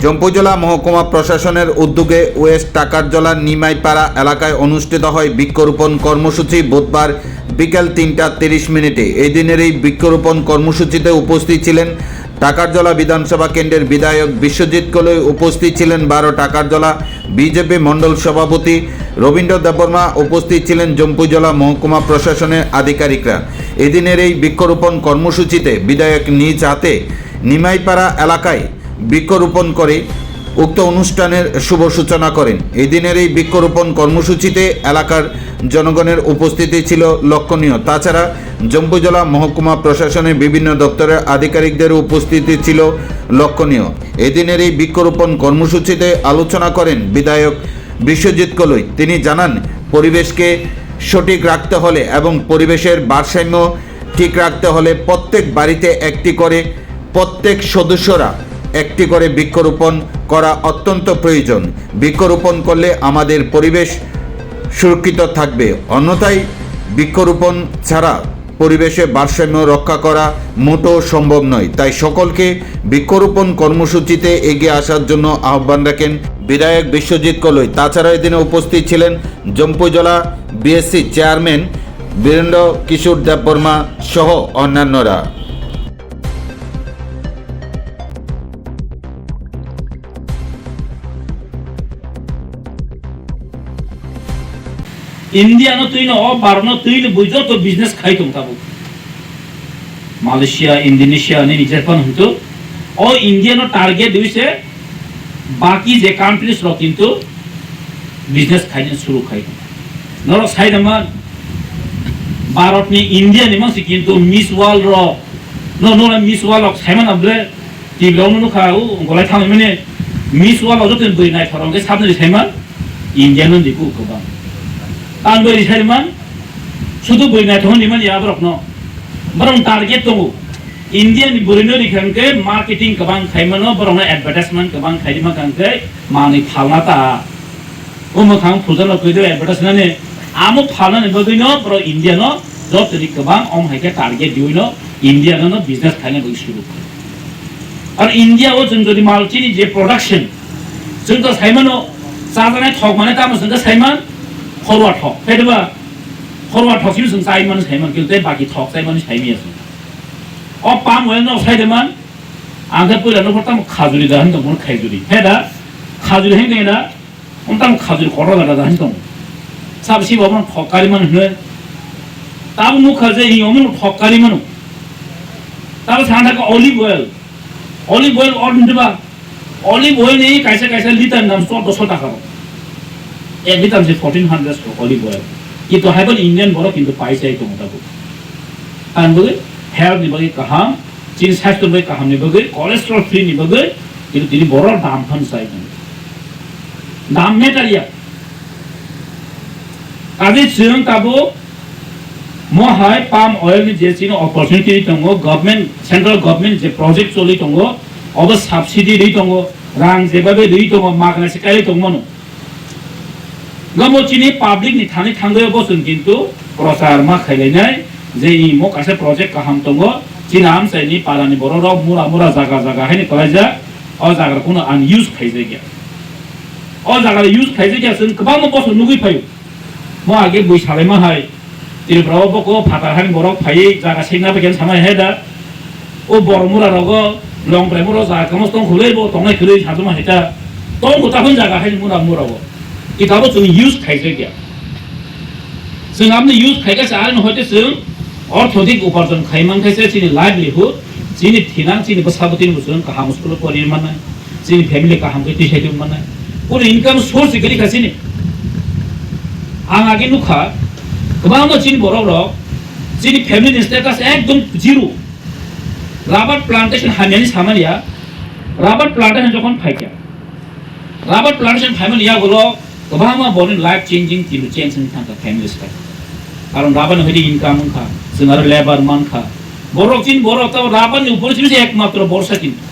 জম্পুজলা মহকুমা প্রশাসনের উদ্যোগে ওয়েস্ট টাকারজলা নিমাইপাড়া এলাকায় অনুষ্ঠিত হয় বৃক্ষরোপণ কর্মসূচি বুধবার বিকেল তিনটা তিরিশ মিনিটে। এই দিনের এই বৃক্ষরোপণ কর্মসূচিতে উপস্থিত ছিলেন টাকারজলা বিধানসভা কেন্দ্রের বিধায়ক বিশ্বজিৎ কলই, উপস্থিত ছিলেন বারো টাকারজলা বিজেপি মণ্ডল সভাপতি রবীন্দ্র দেববর্মা, উপস্থিত ছিলেন জম্পুজলা মহকুমা প্রশাসনের আধিকারিকরা। এদিনের এই বৃক্ষরোপণ কর্মসূচিতে বিধায়ক নিজ হাতে নিমাইপাড়া এলাকায় বৃক্ষরোপণ করে উক্ত অনুষ্ঠানের শুভ সূচনা করেন। এই দিনের এই বৃক্ষরোপণ কর্মসূচিতে এলাকার জনগণের উপস্থিতি ছিল লক্ষণীয়। তাছাড়া জম্পুজলা মহকুমা প্রশাসনের বিভিন্ন দপ্তরের আধিকারিকদের উপস্থিতি ছিল লক্ষণীয়। এদিনের এই বৃক্ষরোপণ কর্মসূচিতে আলোচনা করেন বিধায়ক বিশ্বজিৎ কলই। তিনি জানান, পরিবেশকে সঠিক রাখতে হলে এবং পরিবেশের ভারসাম্য ঠিক রাখতে হলে প্রত্যেক বাড়িতে একটি করে প্রত্যেক সদস্যরা একটি করে বৃক্ষরোপণ করা অত্যন্ত প্রয়োজন। বৃক্ষরোপণ করলে আমাদের পরিবেশ সুরক্ষিত থাকবে। অন্যথায় বৃক্ষরোপণ ছাড়া পরিবেশে ভারসাম্য রক্ষা করা মোটেও সম্ভব নয়। তাই সকলকে বৃক্ষরোপণ কর্মসূচিতে এগিয়ে আসার জন্য আহ্বান রাখেন বিধায়ক বিশ্বজিৎ কলই। তাছাড়া এদিনে উপস্থিত ছিলেন জম্পুজলা বিএসসি চেয়ারম্যান বীরেন্দ্র কিশোর দেববর্মা সহ অন্যান্যরা। ইন্ডিয়ানো তুই ন বারনো তুই বুঝো তো বিজনেস খাই তো তাবো মালয়েশিয়া ইন্দোনেশিয়া নে নিজের পান হতো ও ইন্ডিয়ানো টার্গেট দিছে বাকি যে কান্ট্রিজ র কিন্তু বিজনেস খাই শুরু খাই নর সাইড আমার ভারতনি ইন্ডিয়া নি মাসি কিন্তু মিস ওয়ার্ল্ড র ন ন মিস ওয়ার্ল্ড অফ সাইমান আবলে টিভিয়াव নো খাও গলাই থাং মানে মিস ওয়ার্ল্ড অজত বই নাই থরঙ্গে সাবনে Saiman ইন্ডিয়ানো Diku Ando iserman sudu buina thoni man ya brokno. Barong target to Indian burino dikhan ke marketing kabang khaimano barong advertisement kabang khaima kan ke mani phalna ta. Umu khang phuzalo kuido advertisement ne amu phalna ne bagino pro India no job tadi kabang om hai ke target diuino India no business khaina bagi shuru. আর ইন্ডিয়াও যোন যদি মালচিনি যে production যোন তো সাইমানো চাঁদানে ঠক মানে তামো যোন তো সাইমান খরোয়া ঠক তাই দেবা খরোয়া ঠক ছিল সাই মানুষ খাই মানুষ কিন্তু বাকি ঠক সাই মানুষ খাই মিয়াছে অ পাম হয়ে নাও সাই দেমান আগে পয়লা নখরতাম খাজুরি দাহান তখন খাইজুরি হ্যাঁ দা খাজুরি হ্যাঁ না ওনতাম খাজুরি খরো দাদা দাহান তখন সাবসি বাবা ঠকারি মানুষ নয় তাও মুখ আছে এই অমন ঠকারি মানুষ তারপর সামনে থাকে olive oil olive oil order দেবা অলিভ অয়েল এই কাইসা কাইসা লিটার নাম চোদ্দশো টাকা it becomes a 1400 stroke olive oil. ये तो है बोले इंडियन बोलो किंतु पाइस है तो मोटा बोल कारण बोले हेयर निभागे कहाँ चीज है तो बोले कहाँ निभागे कोलेस्ट्रॉल फ्री निभागे किंतु तेरी बोरो दाम फन साइड नहीं दाम में तलिया आदि स्वयं काबो মো হয় পাম অয়েল যে চিনো অপরচুনিটি দঙ্গ গভর্নমেন্ট সেন্ট্রাল গভর্নমেন্ট যে প্রজেক্ট চলি দঙ্গ অব সাবসিডি রই দঙ্গ রাং যেভাবে রই দঙ্গ মাগনা সেকালি দঙ্গ মানুষ चिनि पाब्लिक नि थानि थांगो बसुन किन्तु प्रचार मा खायलायनाय जे इ मो कासे प्रजेक्ट काहाम दङ चिना आम साइनि पालानि बर र मुरा मुरा जागा जागा हैनि कलायजा अ जागा कुनो आन युज खायजे गया अ जागा युज खायजे गया जों गोबां बसुन नुगै फायो म आगे बैसाले मा हाय তিনি ব্রহ্মক ফাটাহান বরক ফাই জাগা সেনা পেকেন সামাই হে দা ও বরমুরা রগ লং প্রেমর জাগা কামস তং খুলে বো তংনাই খুলে সাজমা হেতা তং গোটা হন জাগা হাই মুরা 伊头尾阵 use 提水掉，所以咱们 use 提个啥人会得是 অর্থনৈতিক উপার্জন খাই মান খাইছে চিনি লাইভলিহুড চিনি থিনা চিনি বসাবতিন মুসুন কাহাম স্কুল পরি মানে চিনি ফ্যামিলি কাহাম কে টিসাই দিম মানে পুরো ইনকাম সোর্স গরি খাইছে নি। আং আগে নুখা গোবাং চিনি বড় বড় চিনি ফ্যামিলি স্ট্যাটাস একদম জিরো রাবার প্লান্টেশন হামিয়ানি সামারিয়া রাবার প্লান্টেশন যখন ফাইকা রাবার প্লান্টেশন ফাইমাল ইয়া বলো 어마어마 버는 라이프 체인징 길로 젠슨 탄가 캔디스가 কারণ রাবান হইলে ইনকাম খা, সিনার লেবার মান খা। বড় চিন, বড় তো রাবান উপরে ছিল একমাত্র বর্ষা কিন্তু